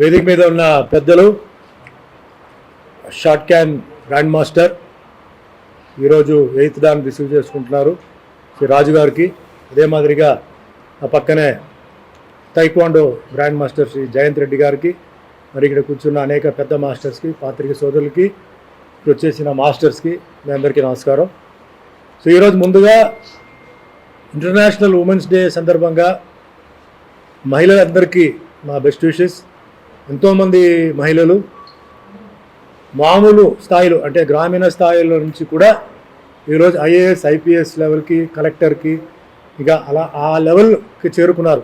వేదిక మీద ఉన్న పెద్దలు షార్ట్ క్యాన్ గ్రాండ్ మాస్టర్ ఈరోజు ఎయిత్ దాన్ని రిసీవ్ చేసుకుంటున్నారు శ్రీ రాజు గారికి. అదే మాదిరిగా ఆ పక్కనే taekwondo grand master Shri Jayant Reddy గారికి మరి ఇక్కడ కూర్చున్న అనేక పెద్ద మాస్టర్స్కి పాత్రిక సోదరులకి ఇక్కడ వచ్చేసిన మాస్టర్స్కి మీ అందరికీ నమస్కారం. సో ఈరోజు ముందుగా ఇంటర్నేషనల్ ఉమెన్స్ డే సందర్భంగా మహిళలందరికీ మా బెస్ట్ విషెస్. ఎంతోమంది మహిళలు మామూలు స్థాయిలో అంటే గ్రామీణ స్థాయిలో నుంచి కూడా ఈరోజు ఐఏఎస్ ఐపీఎస్ లెవెల్కి కలెక్టర్కి ఇక అలా ఆ లెవెల్కి చేరుకున్నారు.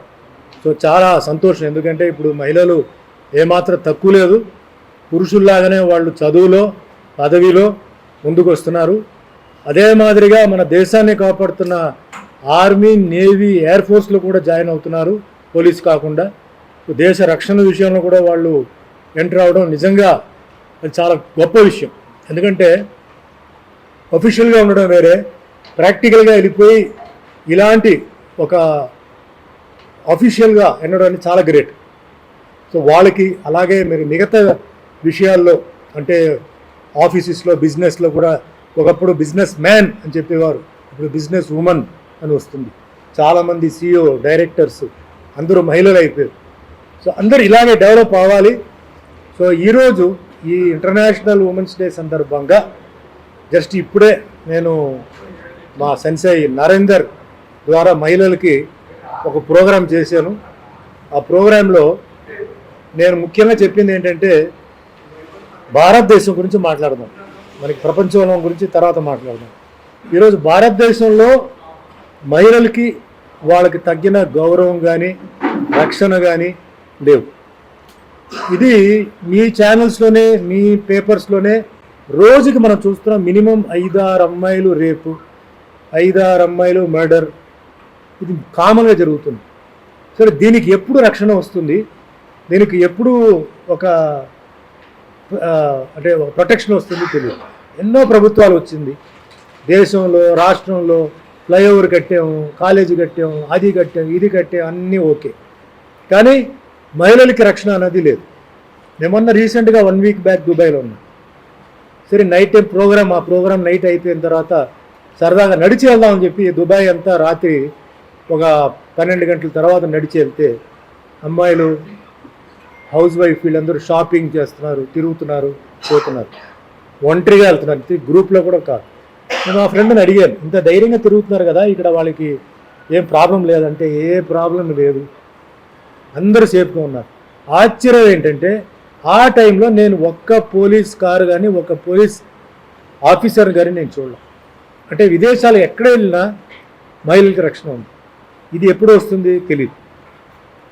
సో చాలా సంతోషం. ఎందుకంటే ఇప్పుడు మహిళలు ఏమాత్రం తక్కువ లేదు. పురుషుల్లాగానే వాళ్ళు చదువులో పదవిలో ముందుకు వస్తున్నారు అదే మాదిరిగా మన దేశాన్ని కాపాడుతున్న ఆర్మీ నేవీ ఎయిర్ ఫోర్స్లో కూడా జాయిన్ అవుతున్నారు. పోలీస్ కాకుండా. దేశ రక్షణ విషయంలో కూడా వాళ్ళు ఎంటర్ అవడం నిజంగా అది చాలా గొప్ప విషయం. ఎందుకంటే అఫీషియల్గా ఉండడం వేరే ప్రాక్టికల్గా వెళ్ళిపోయి ఇలాంటి ఒక అఫీషియల్గా ఎన్నడం చాలా గ్రేట్ సో వాళ్ళకి అలాగే మీరు మిగతా విషయాల్లో అంటే ఆఫీసెస్లో బిజినెస్లో కూడా ఒకప్పుడు బిజినెస్ మ్యాన్ అని చెప్పేవారు ఇప్పుడు బిజినెస్ ఉమెన్ అని వస్తుంది. చాలామంది సీఈఓ డైరెక్టర్స్ అందరూ మహిళలు అయిపోయారు. సో అందరు ఇలాగే డెవలప్ అవ్వాలి. సో ఈరోజు ఈ ఇంటర్నేషనల్ ఉమెన్స్ డే సందర్భంగా జస్ట్ ఇప్పుడే నేను మా సెన్సై నరేందర్ ద్వారా మహిళలకి ఒక ప్రోగ్రాం చేశాను. ఆ ప్రోగ్రాంలో నేను ముఖ్యంగా చెప్పింది ఏంటంటే భారతదేశం గురించి మాట్లాడదాం. మనకి ప్రపంచంలో గురించి తర్వాత మాట్లాడదాం. ఈరోజు భారతదేశంలో మహిళలకి వాళ్ళకి తగ్గిన గౌరవం కానీ రక్షణ కానీ లేవు. ఇది మీ ఛానల్స్లోనే మీ పేపర్స్లోనే రోజుకి మనం చూస్తున్నాం మినిమం ఐదారు అమ్మాయిలు రేపు ఐదారు అమ్మాయిలు మర్డర్ ఇది కామన్గా జరుగుతుంది. సరే దీనికి ఎప్పుడు రక్షణ వస్తుంది? దీనికి ఎప్పుడు ఒక అంటే ప్రొటెక్షన్ వస్తుంది తెలియదు. ఎన్నో ప్రభుత్వాలు వచ్చింది. దేశంలో రాష్ట్రంలో ఫ్లైఓవర్ కట్టాము కాలేజీ కట్టాము అది కట్టాము ఇది కట్టాము అన్నీ ఓకే. కానీ మహిళలకి రక్షణ అనేది లేదు. మేమన్నా రీసెంట్గా వన్ వీక్ బ్యాక్ దుబాయ్లో ఉన్నాం. సరే నైట్ టైం ప్రోగ్రామ్ ఆ ప్రోగ్రామ్ నైట్ అయిపోయిన తర్వాత సరదాగా నడిచి వెళ్దామని చెప్పి దుబాయ్ అంతా రాత్రి ఒక పన్నెండు గంటల తర్వాత నడిచి వెళ్తే అమ్మాయిలు హౌస్ వైఫ్ వీళ్ళందరూ షాపింగ్ చేస్తున్నారు తిరుగుతున్నారు పోతున్నారు. ఒంటరిగా వెళ్తున్నారు. గ్రూప్లో కూడా కాదు నేను మా ఫ్రెండ్ని అడిగాను ఇంత ధైర్యంగా తిరుగుతున్నారు కదా ఇక్కడ వాళ్ళకి ఏం ప్రాబ్లం లేదంటే ఏ ప్రాబ్లం లేదు. అందరూ సేఫ్గా ఉన్నారు. ఆశ్చర్యం ఏంటంటే ఆ టైంలో నేను ఒక్క పోలీస్ కారు కానీ ఒక పోలీస్ ఆఫీసర్ కానీ నేను చూడలే. అంటే విదేశాలు ఎక్కడ వెళ్ళినా మహిళలకి రక్షణ ఉంది. ఇది ఎప్పుడు వస్తుంది తెలియదు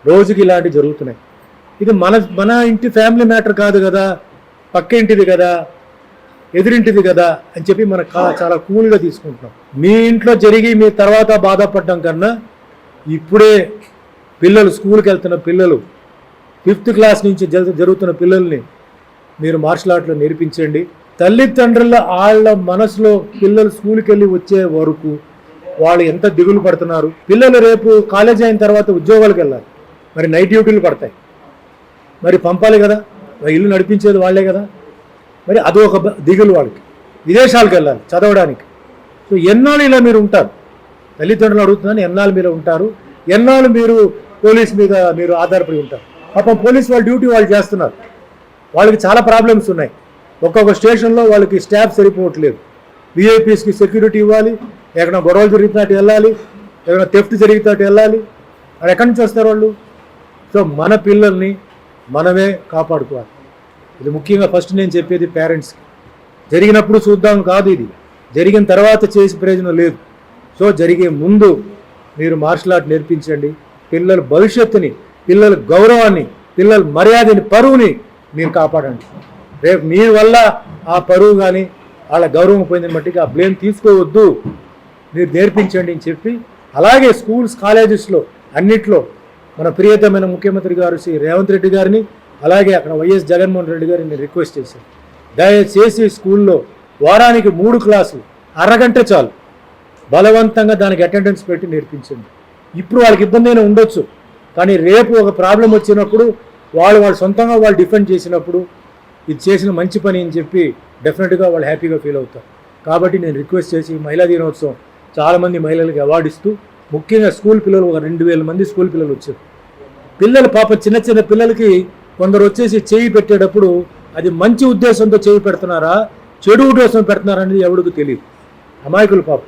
రోజుకి ఇలాంటివి జరుగుతున్నాయి. ఇది మన మన ఇంటి ఫ్యామిలీ మ్యాటర్ కాదు కదా పక్క ఇంటిది కదా ఎదురింటిది కదా అని చెప్పి మనం కా చాలా కూల్గా తీసుకుంటున్నాం. మీ ఇంట్లో జరిగి మీ తర్వాత బాధపడడం కన్నా ఇప్పుడే పిల్లలు స్కూల్కి వెళ్తున్న పిల్లలు ఫిఫ్త్ క్లాస్ నుంచి జరుగుతున్న పిల్లల్ని మీరు మార్షల్ ఆర్ట్లో నేర్పించండి. తల్లిదండ్రుల వాళ్ళ మనసులో పిల్లలు స్కూల్కి వెళ్ళి వచ్చే వరకు వాళ్ళు ఎంత దిగులు పడుతున్నారు. పిల్లలు రేపు కాలేజ్ అయిన తర్వాత ఉద్యోగాలకు వెళ్ళాలి. మరి నైట్ డ్యూటీలు పడతాయి. మరి పంపాలి కదా. మరి ఇల్లు నడిపించేది వాళ్ళే కదా. మరి అది ఒక దిగులు వాళ్ళకి. విదేశాలకు వెళ్ళాలి చదవడానికి. సో ఎన్నాళ్ళు ఇలా మీరు ఉంటారు? తల్లిదండ్రులు అడుగుతున్నాను ఎన్నాళ్ళు మీరు ఉంటారు? ఎన్నాళ్ళు మీరు పోలీస్ మీద మీరు ఆధారపడి ఉంటారు. పాపం పోలీస్ వాళ్ళ డ్యూటీ వాళ్ళు చేస్తున్నారు. వాళ్ళకి చాలా ప్రాబ్లమ్స్ ఉన్నాయి. ఒక్కొక్క స్టేషన్లో వాళ్ళకి స్టాఫ్ సరిపోవట్లేదు. విఐపీస్కి సెక్యూరిటీ ఇవ్వాలి ఎక్కడ గొడవలు జరిగినట్టు వెళ్ళాలి ఏమైనా థెఫ్ట్ జరిగినట్టు వెళ్ళాలి. అది ఎక్కడి నుంచి వస్తారు వాళ్ళు? సో మన పిల్లల్ని మనమే కాపాడుకోవాలి. ఇది ముఖ్యంగా ఫస్ట్ నేను చెప్పేది పేరెంట్స్కి. జరిగినప్పుడు చూద్దాం కాదు ఇది. జరిగిన తర్వాత చేసి ప్రయోజనం లేదు. సో జరిగే ముందు మీరు మార్షల్ ఆర్ట్ నేర్పించండి. పిల్లల భవిష్యత్తుని పిల్లల గౌరవాన్ని పిల్లల మర్యాదని పరువుని మీరు కాపాడండి. రేపు మీ వల్ల ఆ పరువు కానీ వాళ్ళ గౌరవం పోయిందని బట్టి ఆ బ్లేమ్ తీసుకోవద్దు. మీరు నేర్పించండి అని చెప్పి అలాగే స్కూల్స్ కాలేజెస్లో అన్నిట్లో మన ప్రియతమైన ముఖ్యమంత్రి గారు శ్రీ రేవంత్ రెడ్డి గారిని అలాగే అక్కడ వైఎస్ జగన్మోహన్ రెడ్డి గారిని నేను రిక్వెస్ట్ చేశాను. దయచేసి స్కూల్లో వారానికి మూడు క్లాసులు అరగంట చాలు. బలవంతంగా దానికి అటెండెన్స్ పెట్టి నేర్పించండి. ఇప్పుడు వాళ్ళకి ఇబ్బంది అయినా ఉండొచ్చు. కానీ రేపు ఒక ప్రాబ్లం వచ్చినప్పుడు వాళ్ళు వాళ్ళు సొంతంగా వాళ్ళు డిఫెండ్ చేసినప్పుడు ఇది చేసిన మంచి పని అని చెప్పి డెఫినెట్గా వాళ్ళు హ్యాపీగా ఫీల్ అవుతారు. కాబట్టి నేను రిక్వెస్ట్ చేసి మహిళా దినోత్సవం చాలామంది మహిళలకు అవార్డు ఇస్తూ ముఖ్యంగా స్కూల్ పిల్లలు ఒక రెండు వేల మంది స్కూల్ పిల్లలు వచ్చారు. పిల్లలు పాప చిన్న చిన్న పిల్లలకి కొందరు వచ్చేసి చేయి పెట్టేటప్పుడు అది మంచి ఉద్దేశంతో చేయి పెడుతున్నారా చెడు ఉద్దేశం పెడుతున్నారా అనేది ఎవరికి తెలియదు. అమాయకులు పాప.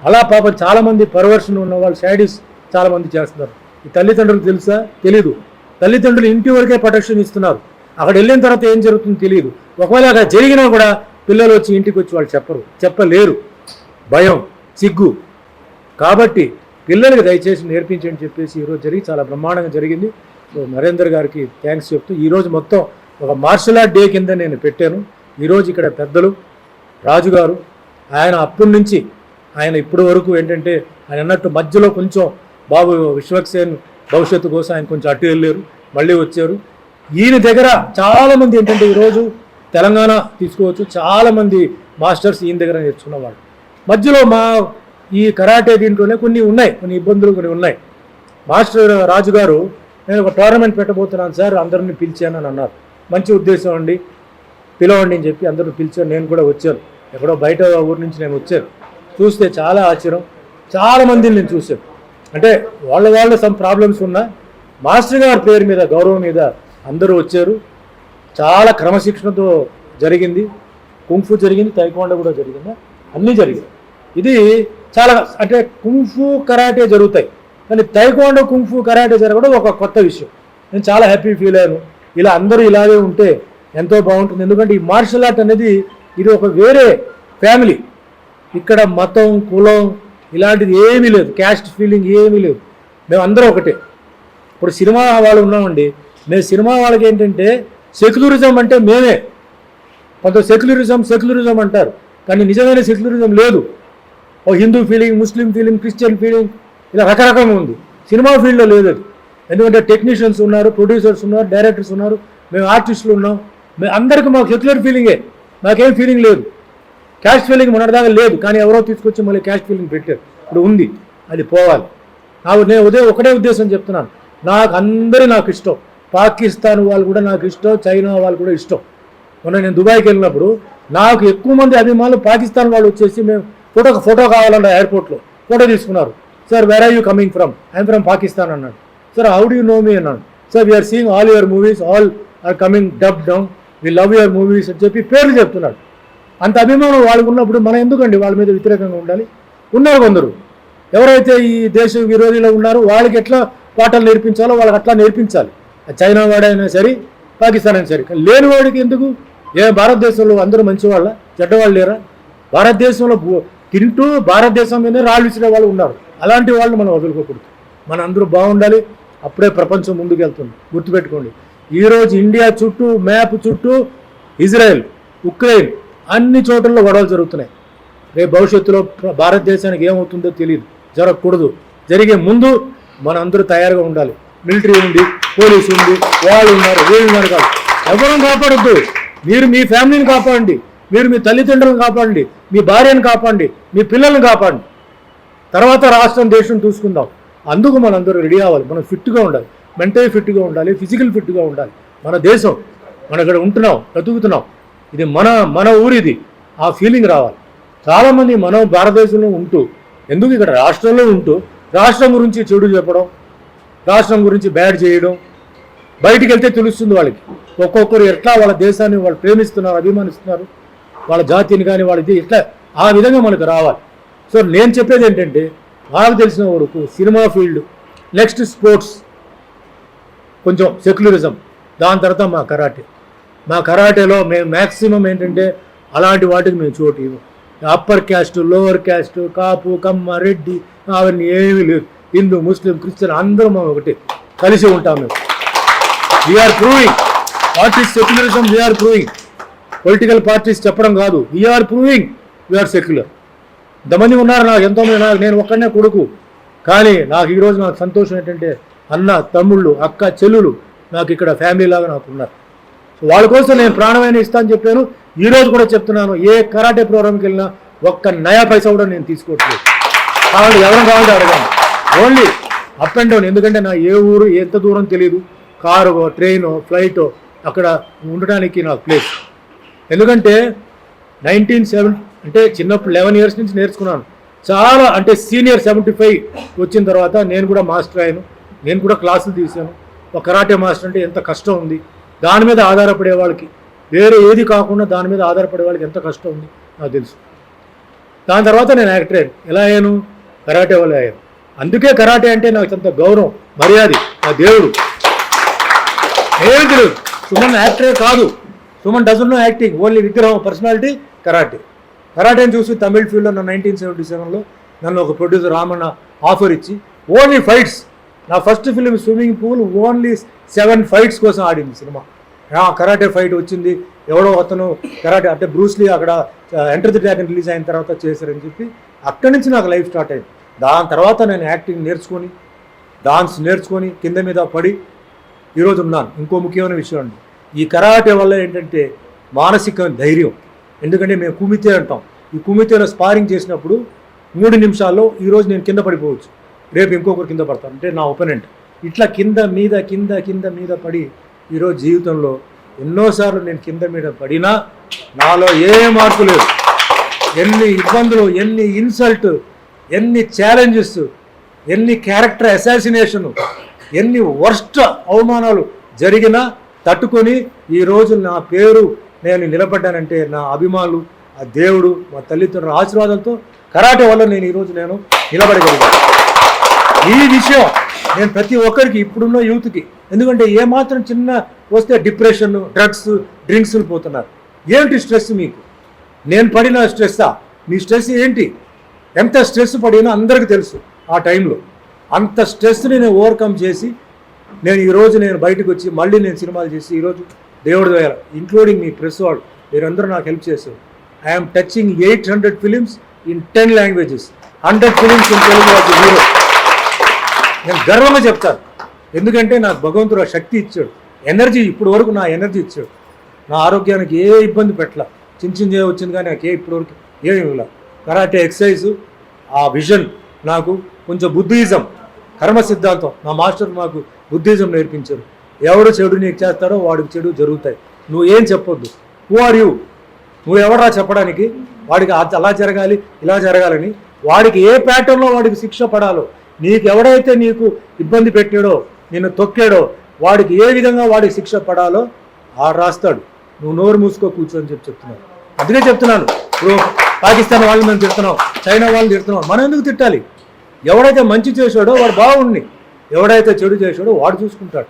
అలా పాపం చాలామంది పరవర్షన్ ఉన్న వాళ్ళు శాడీస్ చాలామంది చేస్తున్నారు. ఈ తల్లిదండ్రులకు తెలుసా? తెలీదు. తల్లిదండ్రులు ఇంటి వరకే ప్రొటెక్షన్ ఇస్తున్నారు. అక్కడ వెళ్ళిన తర్వాత ఏం జరుగుతుందో తెలియదు ఒకవేళ అక్కడ జరిగినా కూడా పిల్లలు వచ్చి ఇంటికి వచ్చి వాళ్ళు చెప్పరు. చెప్పలేరు. భయం సిగ్గు. కాబట్టి పిల్లలకి దయచేసి నేర్పించని చెప్పేసి ఈరోజు జరిగి చాలా బ్రహ్మాండంగా జరిగింది. సో నరేందర్ గారికి థ్యాంక్స్ చెప్తూ ఈరోజు మొత్తం ఒక మార్షల్ ఆర్ట్ డే కింద నేను పెట్టాను. ఈరోజు ఇక్కడ పెద్దలు రాజుగారు ఆయన అప్పటి నుంచి ఆయన ఇప్పటి వరకు ఏంటంటే ఆయన అన్నట్టు మధ్యలో కొంచెం బాబు విశ్వక్సేన్ భవిష్యత్తు కోసం ఆయన కొంచెం అటు వెళ్ళారు మళ్ళీ వచ్చారు. ఈయన దగ్గర చాలామంది ఏంటంటే ఈరోజు తెలంగాణ తీసుకోవచ్చు చాలామంది మాస్టర్స్ ఈయన దగ్గర నేర్చుకున్నవాళ్ళు మధ్యలో మా ఈ కరాటే దీంట్లోనే కొన్ని ఉన్నాయి కొన్ని ఇబ్బందులు కొన్ని ఉన్నాయి. మాస్టర్ రాజు గారు నేను ఒక టోర్నమెంట్ పెట్టబోతున్నాను సార్ అందరిని పిలిచాను అని అన్నారు. మంచి ఉద్దేశం అండి. పిలవండి అని చెప్పి అందరూ పిలిచాను నేను కూడా వచ్చాను. ఎక్కడో బయట ఊరు నుంచి నేను వచ్చాను. చూస్తే చాలా ఆశ్చర్యం. చాలామందిని నేను చూశాను. అంటే వాళ్ళ వాళ్ళ సమ్ ప్రాబ్లమ్స్ ఉన్నా మాస్టర్ గారి పేరు మీద గౌరవం మీద అందరూ వచ్చారు. చాలా క్రమశిక్షణతో జరిగింది. కుంఫు జరిగింది తైకోండ కూడా జరిగింది. అన్నీ జరిగాయి. ఇది చాలా అంటే కుంఫు కరాటే జరుగుతాయి. కానీ తైకోండ కుంఫు కరాటే జరగడం ఒక కొత్త విషయం. నేను చాలా హ్యాపీ ఫీల్ అయ్యాను. ఇలా అందరూ ఇలాగే ఉంటే ఎంతో బాగుంటుంది. ఎందుకంటే ఈ మార్షల్ ఆర్ట్ అనేది ఇది ఒక వేరే ఫ్యామిలీ ఇక్కడ మతం కులం ఇలాంటిది ఏమీ లేదు. క్యాస్ట్ ఫీలింగ్ ఏమీ లేదు. మేము అందరం ఒకటే. ఇప్పుడు సినిమా వాళ్ళు ఉన్నామండి. మేము సినిమా వాళ్ళకి ఏంటంటే సెక్యులరిజం అంటే మేమే. కొంత సెక్యులరిజం సెక్యులరిజం అంటారు. కానీ నిజమైన సెక్యులరిజం లేదు. ఓ Hindu feeling Muslim feeling Christian feeling ఇలా రకరకంగా ఉంది. సినిమా ఫీల్డ్లో లేదు అది. ఎందుకంటే టెక్నీషియన్స్ ఉన్నారు ప్రొడ్యూసర్స్ ఉన్నారు డైరెక్టర్స్ ఉన్నారు. మేము ఆర్టిస్టులు ఉన్నాం. మేము అందరికీ మాకు సెక్యులర్ ఫీలింగే మాకేం ఫీలింగ్ లేదు. క్యాష్ ఫీలింగ్ మొన్నటిదాకా లేదు కానీ ఎవరో తీసుకొచ్చి మళ్ళీ క్యాష్ ఫీలింగ్ పెట్టారు. ఇప్పుడు ఉంది అది పోవాలి. నాకు నేను ఉదయం ఒకటే ఉద్దేశం చెప్తున్నాను. నాకు అందరూ నాకు ఇష్టం. పాకిస్తాన్ వాళ్ళు కూడా నాకు ఇష్టం చైనా వాళ్ళు కూడా ఇష్టం. మొన్న నేను దుబాయ్కి వెళ్ళినప్పుడు నాకు ఎక్కువ మంది అభిమానులు పాకిస్తాన్ వాళ్ళు వచ్చేసి మేము ఫోటో ఫోటో కావాలన్న ఎయిర్పోర్ట్లో. ఫోటో తీసుకున్నారు. Sir where are you coming from I am from Pakistan అన్నాడు. Sir how do know me అన్నాడు. Sir we are seeing all your movies all are coming dub down we love your movies అని చెప్పి పేర్లు చెప్తున్నాడు. అంత అభిమానం వాళ్ళకు ఉన్నప్పుడు మనం ఎందుకండి వాళ్ళ మీద వ్యతిరేకంగా ఉండాలి? ఉన్నారు కొందరు. ఎవరైతే ఈ దేశ విరోధిలో ఉన్నారో వాళ్ళకి ఎట్లా పాఠాలు నేర్పించాలో వాళ్ళకి అట్లా నేర్పించాలి. చైనా వాడైనా సరే పాకిస్తాన్ అయినా సరే. లేని వాడికి ఎందుకు? ఏ భారతదేశంలో అందరూ మంచివాళ్ళ? చెడ్డవాళ్ళు లేరా? భారతదేశంలో తింటూ భారతదేశం మీద రాళ్ళు విసిరే వాళ్ళు ఉన్నారు. అలాంటి వాళ్ళు మనం వదులుకోకూడదు. మన అందరూ బాగుండాలి. అప్పుడే ప్రపంచం ముందుకెళ్తుంది. గుర్తుపెట్టుకోండి. ఈరోజు ఇండియా చుట్టూ మ్యాప్ చుట్టూ ఇజ్రాయెల్ ఉక్రెయిన్ అన్ని చోట్లలో గొడవలు జరుగుతున్నాయి. రేపు భవిష్యత్తులో భారతదేశానికి ఏమవుతుందో తెలియదు జరగకూడదు. జరిగే ముందు మనందరూ తయారుగా ఉండాలి. మిలిటరీ ఉంది పోలీసు ఉంది వాళ్ళు ఉన్నారు వీళ్ళు ఉన్నారు కాదు. ఎవరూ కాపాడొద్దు. మీరు మీ ఫ్యామిలీని కాపాడండి. మీరు మీ తల్లిదండ్రులను కాపాడండి. మీ భార్యను కాపాడండి. మీ పిల్లల్ని కాపాడండి. తర్వాత రాష్ట్రం దేశం చూసుకుందాం. అందుకు మనందరూ రెడీ అవ్వాలి. మనం ఫిట్గా ఉండాలి. మెంటల్ ఫిట్గా ఉండాలి. ఫిజికల్ ఫిట్గా ఉండాలి. మన దేశం మనం ఇక్కడ ఉంటున్నాం బ్రతుకుతున్నాం. ఇది మన మన ఊరిది. ఆ ఫీలింగ్ రావాలి. చాలామంది మనం భారతదేశంలో ఉంటూ ఎందుకు ఇక్కడ రాష్ట్రంలో ఉంటూ రాష్ట్రం గురించి చెడు చెప్పడం రాష్ట్రం గురించి బ్యాడ్ చేయడం బయటికి వెళ్తే తెలుస్తుంది వాళ్ళకి. ఒక్కొక్కరు ఎట్లా వాళ్ళ దేశాన్ని వాళ్ళు ప్రేమిస్తున్నారు అభిమానిస్తున్నారు వాళ్ళ జాతిని కానీ వాళ్ళది ఇట్లా ఆ విధంగా మనకు రావాలి. సో నేను చెప్పేది ఏంటంటే నాకు తెలిసిన వరకు సినిమా ఫీల్డ్ నెక్స్ట్ స్పోర్ట్స్ కొంచెం సెక్యులరిజం దాని తర్వాత మా కరాటే. మా కరాటేలో మేము మ్యాక్సిమం ఏంటంటే అలాంటి వాటికి మేము చోటు ఇవ్వం. Upper caste lower caste Kapu Kamma Reddy అవన్నీ ఏమీ లేదు హిందూ ముస్లిం క్రిస్టియన్ అందరం మేము ఒకటి. కలిసి ఉంటాం మేము. We are proving what is secularism we are proving political parties చెప్పడం కాదు. వీఆర్ ప్రూవింగ్ వీఆర్ సెక్యులర్ ఇంతమంది ఉన్నారు నాకు ఎంతోమంది నాకు నేను ఒక్కడనే కొడుకు. కానీ నాకు ఈరోజు నాకు సంతోషం ఏంటంటే అన్న తమ్ముళ్ళు అక్క చెల్లులు నాకు ఇక్కడ ఫ్యామిలీ లాగా నాకు ఉన్నారు. వాళ్ళ కోసం నేను ప్రాణమైన ఇస్తాను చెప్పాను. ఈ రోజు కూడా చెప్తున్నాను ఏ కరాటే ప్రోగ్రామ్కి వెళ్ళినా ఒక్క నయా పైసా కూడా నేను తీసుకోవట్లేదు. కావాలి ఎవరు కావాలంటే అడగాను ఓన్లీ అప్ అండ్ డౌన్ ఎందుకంటే నా ఏ ఊరు ఎంత దూరం తెలియదు కారు ట్రైన్ ఫ్లైట్ అక్కడ ఉండడానికి నాకు ప్లేస్ ఎందుకంటే నైన్టీన్ సెవెన్ అంటే చిన్నప్పుడు లెవెన్ ఇయర్స్ నుంచి నేర్చుకున్నాను. చాలా అంటే సీనియర్ సెవెంటీ ఫైవ్ వచ్చిన తర్వాత నేను కూడా మాస్టర్ అయ్యాను. నేను కూడా క్లాసులు తీశాను. ఒక కరాటే మాస్టర్ అంటే ఎంత కష్టం ఉంది. దాని మీద ఆధారపడే వాళ్ళకి. వేరే ఏది కాకుండా దాని మీద ఆధారపడే వాళ్ళకి ఎంత కష్టం ఉంది? నాకు తెలుసు. దాని తర్వాత నేను యాక్టర్ అయ్యాను. ఎలా అయ్యాను? కరాటే వల్ల అయ్యాను. అందుకే కరాటే అంటే నాకు అంత గౌరవం మర్యాద. నా దేవుడు. ఏం తెలియదు సుమన్ యాక్టరే కాదు. Suman doesn't know acting only విగ్రహం పర్సనాలిటీ కరాటే. కరాటేని చూసి తమిళ్ ఫీల్డ్లో నా నైన్టీన్ సెవెంటీ సెవెన్లో నన్ను ఒక ప్రొడ్యూసర్ రామన్న ఆఫర్ ఇచ్చి ఓన్లీ ఫైట్స్ నా first film swimming pool only seven fights కోసం ఆడింది సినిమా కరాటే ఫైట్ వచ్చింది. ఎవడో అతను కరాటే అంటే బ్రూస్లీ అక్కడ ఎంటర్ ది డ్రాగన్ రిలీజ్ అయిన తర్వాత చేశారని చెప్పి అక్కడి నుంచి నాకు లైఫ్ స్టార్ట్ అయింది. దాని తర్వాత నేను యాక్టింగ్ నేర్చుకొని డాన్స్ నేర్చుకొని కింద మీద పడి ఈరోజు ఉన్నాను. ఇంకో ముఖ్యమైన విషయం అండి. ఈ కరాటే వల్ల ఏంటంటే మానసిక ధైర్యం. ఎందుకంటే మేము కుమితే అంటాం. ఈ కుమితేలో స్పారింగ్ చేసినప్పుడు మూడు నిమిషాల్లో ఈరోజు నేను కింద పడిపోవచ్చు. రేపు ఇంకొకరు కింద పడతారు. అంటే నా ఒపోనెంట్ ఇట్లా కింద మీద కింద కింద మీద పడి ఈరోజు జీవితంలో ఎన్నోసార్లు నేను కింద మీద పడినా నాలో ఏ మార్పు లేదు. ఎన్ని ఇబ్బందులు ఎన్ని ఇన్సల్ట్ ఎన్ని ఛాలెంజెస్ ఎన్ని క్యారెక్టర్ అసాసినేషన్ ఎన్ని వర్స్ట్ అవమానాలు జరిగినా తట్టుకొని ఈరోజు నా పేరు నేను నిలబడ్డానంటే నా అభిమానులు ఆ దేవుడు మా తల్లిదండ్రుల ఆశీర్వాదంతో కరాటే వల్ల నేను ఈరోజు నేను నిలబడగలిగాను. ఈ విషయం నేను ప్రతి ఒక్కరికి ఇప్పుడున్న యూత్కి ఎందుకంటే ఏమాత్రం చిన్న వస్తే డిప్రెషన్ డ్రగ్స్ డ్రింక్స్లు పోతున్నారు. ఏంటి స్ట్రెస్ మీకు? నేను పడిన స్ట్రెస్సా? మీ స్ట్రెస్ ఏంటి? ఎంత స్ట్రెస్ పడినో అందరికీ తెలుసు ఆ టైంలో. అంత స్ట్రెస్ని నేను ఓవర్కమ్ చేసి నేను ఈరోజు నేను బయటకు వచ్చి మళ్ళీ నేను సినిమాలు చేసి ఈరోజు దేవుడి దయ ఇంక్లూడింగ్ మీ ప్రెస్ వాళ్ళు మీరందరూ నాకు హెల్ప్ చేశారు. I am touching eight hundred films in ten languages hundred films in Telugu hero నేను గర్వంగా చెప్తాను. ఎందుకంటే నాకు భగవంతుడు శక్తి ఇచ్చాడు. ఎనర్జీ ఇప్పుడు వరకు నా ఎనర్జీ ఇచ్చాడు. నా ఆరోగ్యానికి ఏ ఇబ్బంది పెట్టలా. చిన్న చిన్న వచ్చింది కానీ నాకు ఏ ఇప్పటివరకు ఏమి ఇవ్వలే. కరాటే ఎక్సర్సైజ్ ఆ విజన్ నాకు కొంచెం బుద్ధిజం కర్మ సిద్ధాంతం. నా మాస్టర్ నాకు బుద్ధిజం నేర్పించారు. ఎవడు చెడు నీకు చేస్తారో వాడికి చెడు జరుగుతాయి. నువ్వు ఏం చెప్పొద్దు. హూ ఆర్ యూ నువ్వు ఎవరా చెప్పడానికి? వాడికి అది అలా జరగాలి ఇలా జరగాలని. వాడికి ఏ ప్యాటర్న్లో వాడికి శిక్ష పడాలో నీకెవడైతే నీకు ఇబ్బంది పెట్టాడో నిన్ను తొక్కాడో వాడికి ఏ విధంగా వాడికి శిక్ష పడాలో ఆ రాస్తాడు. నువ్వు నోరు మూసుకో కూర్చొని చెప్పి చెప్తున్నాను. అందుకే చెప్తున్నాను. ఇప్పుడు పాకిస్తాన్ వాళ్ళని మేము తిడుతున్నాం చైనా వాళ్ళని తిడుతున్నాం. మనం ఎందుకు తిట్టాలి? ఎవడైతే మంచి చేశాడో వాడు బాగుండి ఎవడైతే చెడు చేశాడో వాడు చూసుకుంటాడు.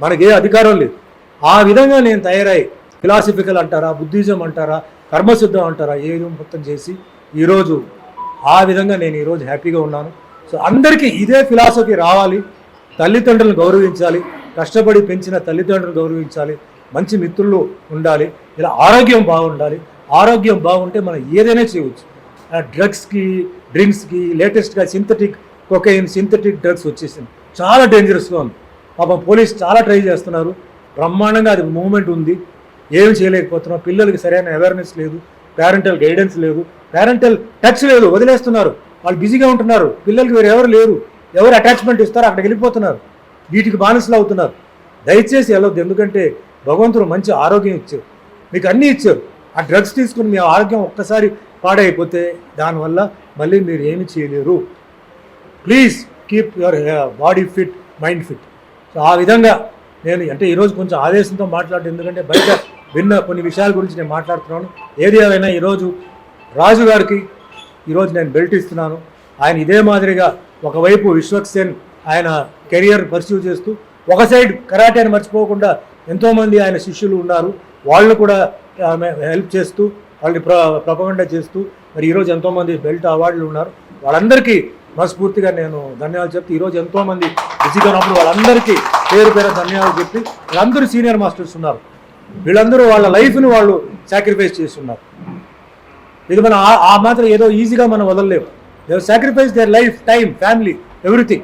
మనకి అధికారం లేదు. ఆ విధంగా నేను తయారయ్యి ఫిలాసఫికల్ అంటారా బుద్ధిజం అంటారా కర్మసిద్ధం అంటారా ఏదో మొత్తం చేసి ఈరోజు ఆ విధంగా నేను ఈరోజు హ్యాపీగా ఉన్నాను. సో అందరికీ ఇదే ఫిలాసఫీ రావాలి. తల్లిదండ్రులను గౌరవించాలి. కష్టపడి పెంచిన తల్లిదండ్రులను గౌరవించాలి. మంచి మిత్రులు ఉండాలి. ఇలా ఆరోగ్యం బాగుండాలి. ఆరోగ్యం బాగుంటే మనం ఏదైనా చేయవచ్చు. ఆ డ్రగ్స్కి డ్రింక్స్కి లేటెస్ట్గా సింథటిక్ కొకైన్ సింథటిక్ డ్రగ్స్ వచ్చేసింది. చాలా డేంజరస్గా ఉంది. పాపం పోలీస్ చాలా ట్రై చేస్తున్నారు. బ్రహ్మాండంగా అది మూమెంట్ ఉంది. ఏమి చేయలేకపోతున్నాం. పిల్లలకి సరైన అవేర్నెస్ లేదు. పేరెంటల్ గైడెన్స్ లేదు. పేరెంటల్ టచ్ లేదు. వదిలేస్తున్నారు. వాళ్ళు బిజీగా ఉంటున్నారు. పిల్లలకి వేరు ఎవరు లేరు. ఎవరు అటాచ్మెంట్ ఇస్తారో అక్కడికి వెళ్ళిపోతున్నారు. వీటికి బానిసలు అవుతున్నారు. దయచేసి వెళ్ళొద్దు. ఎందుకంటే భగవంతుడు మంచి ఆరోగ్యం ఇచ్చారు మీకు అన్నీ ఇచ్చారు ఆ డ్రగ్స్ తీసుకుని మీ ఆరోగ్యం ఒక్కసారి పాడైపోతే దానివల్ల మళ్ళీ మీరు ఏమి చేయలేరు. Please keep your body fit mind fit. So ఆ విధంగా నేను అంటే ఈరోజు కొంచెం ఆవేశంతో మాట్లాడటం ఎందుకంటే బయట విన్న కొన్ని విషయాల గురించి నేను మాట్లాడుతున్నాను. ఏది ఏదైనా ఈరోజు రాజు గారికి ఈరోజు నేను బెల్ట్ ఇస్తున్నాను. ఆయన ఇదే మాదిరిగా ఒకవైపు విశ్వక్సేన్ ఆయన కెరియర్ పర్సూ చేస్తూ ఒక సైడ్ కరాటేని మర్చిపోకుండా ఎంతోమంది ఆయన శిష్యులు ఉన్నారు. వాళ్ళు కూడా హెల్ప్ చేస్తూ వాళ్ళని ప్ర ప్రపగండ చేస్తూ మరి ఈరోజు ఎంతోమంది బెల్ట్ అవార్డులు ఉన్నారు. వాళ్ళందరికీ మనస్ఫూర్తిగా నేను ధన్యవాదాలు చెప్తూ ఈరోజు ఎంతోమంది బిజీగా ఉన్నప్పుడు వాళ్ళందరికీ పేరు పేరు ధన్యవాదాలు చెప్పి వీళ్ళందరూ సీనియర్ మాస్టర్స్ ఉన్నారు. వీళ్ళందరూ వాళ్ళ లైఫ్ని వాళ్ళు సాక్రిఫైస్ చేస్తున్నారు. ఇది మనం ఆ- మాత్రం ఏదో ఈజీగా మనం వదలలేము. They sacrifice their life time family everything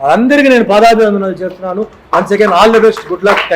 వాళ్ళందరికీ నేను పాదాభివందనాలు చేస్తున్నాను. Once again all the best good luck thank